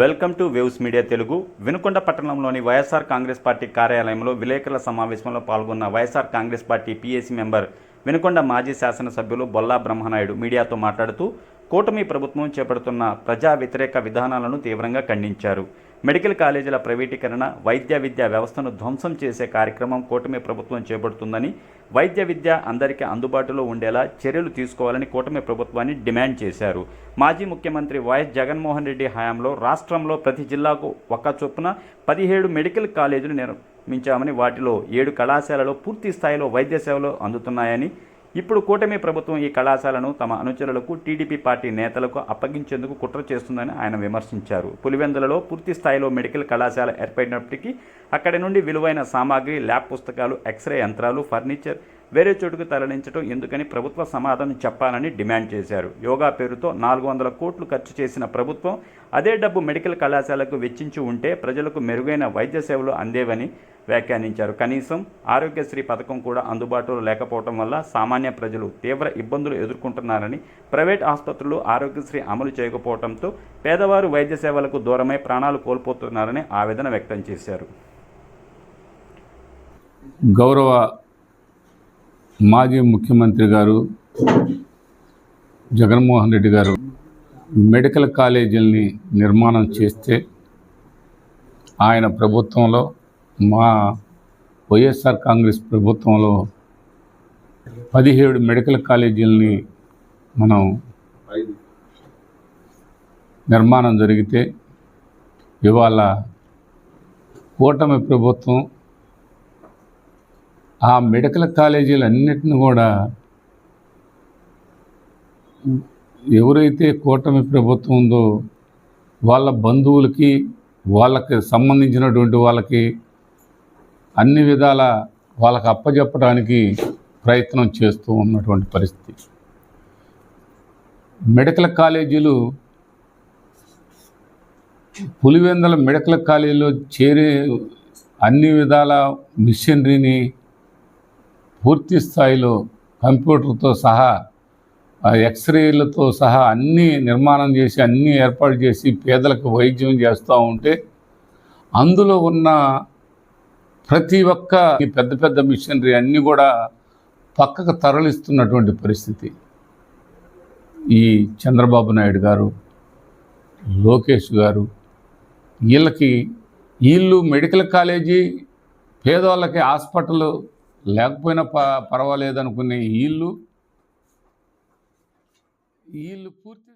Welcome to waves media Telugu. Vinukonda పట్టణంలోని YSR Congress party కార్యాలయంలో విలేకరుల సమావేశంలో పాల్గొన్న YSR Congress party PAC member Vinukonda మాజీ శాసనసభ్యులు బొల్లా బ్రహ్మనాయుడు మీడియాతో మాట్లాడుతూ కూటమి ప్రభుత్వం చేపడుతున్న ప్రజా వ్యతిరేక విధానాలను తీవ్రంగా ఖండించారు. మెడికల్ కాలేజీల ప్రైవేటీకరణ వైద్య విద్యా వ్యవస్థను ధ్వంసం చేసే కార్యక్రమం కూటమి ప్రభుత్వం చేపడుతుందని వైద్య విద్య అందరికీ అందుబాటులో ఉండేలా చర్యలు తీసుకోవాలని కూటమి ప్రభుత్వాన్ని డిమాండ్ చేశారు. మాజీ ముఖ్యమంత్రి వైఎస్ జగన్మోహన్ రెడ్డి హయాంలో రాష్ట్రంలో ప్రతి జిల్లాకు ఒక్క చొప్పున పదిహేడు మెడికల్ కాలేజీలు నిర్మించామని వాటిలో ఏడు కళాశాలలో పూర్తి స్థాయిలో వైద్య సేవలు అందుతున్నాయని ఇప్పుడు కూటమి ప్రభుత్వం ఈ కళాశాలను తమ అనుచరులకు టీడీపీ పార్టీ నేతలకు అప్పగించేందుకు కుట్ర చేస్తుందని ఆయన విమర్శించారు. పులివెందులలో పూర్తి స్థాయిలో మెడికల్ కళాశాల ఏర్పడినప్పటికీ అక్కడి నుండి విలువైన సామాగ్రి ల్యాబ్ పుస్తకాలు ఎక్స్రే యంత్రాలు ఫర్నిచర్ వేరే చోటుకు తరలించడం ఎందుకని ప్రభుత్వ సమాధానం చెప్పాలని డిమాండ్ చేశారు. యోగా పేరుతో నాలుగు వందల కోట్లు ఖర్చు చేసిన ప్రభుత్వం అదే డబ్బు మెడికల్ కళాశాలకు వెచ్చించి ఉంటే ప్రజలకు మెరుగైన వైద్య సేవలు అందేవని వ్యాఖ్యానించారు. కనీసం ఆరోగ్యశ్రీ పథకం కూడా అందుబాటులో లేకపోవడం వల్ల సామాన్య ప్రజలు తీవ్ర ఇబ్బందులు ఎదుర్కొంటున్నారని ప్రైవేట్ ఆసుపత్రులు ఆరోగ్యశ్రీ అమలు చేయకపోవడంతో పేదవారు వైద్య సేవలకు దూరమై ప్రాణాలు కోల్పోతున్నారని ఆవేదన వ్యక్తం చేశారు. గౌరవ మాజీ ముఖ్యమంత్రి గారు జగన్మోహన్ రెడ్డి గారు మెడికల్ కాలేజీల్ని నిర్మాణం చేస్తే ఆయన ప్రభుత్వంలో మా వైఎస్ఆర్ కాంగ్రెస్ ప్రభుత్వంలో పదిహేడు మెడికల్ కాలేజీలని మనం నిర్మాణం జరిగితే ఇవాళ కూటమి ప్రభుత్వం ఆ మెడికల్ కాలేజీలన్నిటిని కూడా ఎవరైతే కూటమి ప్రభుత్వం ఉందో వాళ్ళ బంధువులకి వాళ్ళకి సంబంధించినటువంటి వాళ్ళకి అన్ని విధాల వాళ్ళకి అప్పజెప్పడానికి ప్రయత్నం చేస్తూ ఉన్నటువంటి పరిస్థితి. మెడికల్ కాలేజీలు పులివెందల మెడికల్ కాలేజీలో చేరే అన్ని విధాల మిషనరీని పూర్తి స్థాయిలో కంప్యూటర్తో సహా ఎక్స్రేలతో సహా అన్నీ నిర్మాణం చేసి అన్నీ ఏర్పాటు చేసి పేదలకు వైద్యం చేస్తూ ఉంటే అందులో ఉన్న ప్రతి ఒక్క ఈ పెద్ద పెద్ద మిషనరీ అన్నీ కూడా పక్కకు తరలిస్తున్నటువంటి పరిస్థితి. ఈ చంద్రబాబు నాయుడు గారు లోకేష్ గారు వీళ్ళకి వీళ్ళు మెడికల్ కాలేజీ పేదవాళ్ళకి హాస్పిటల్ లేకపోయినా ప పర్వాలేదు అనుకునే వీళ్ళు వీళ్ళు పూర్తి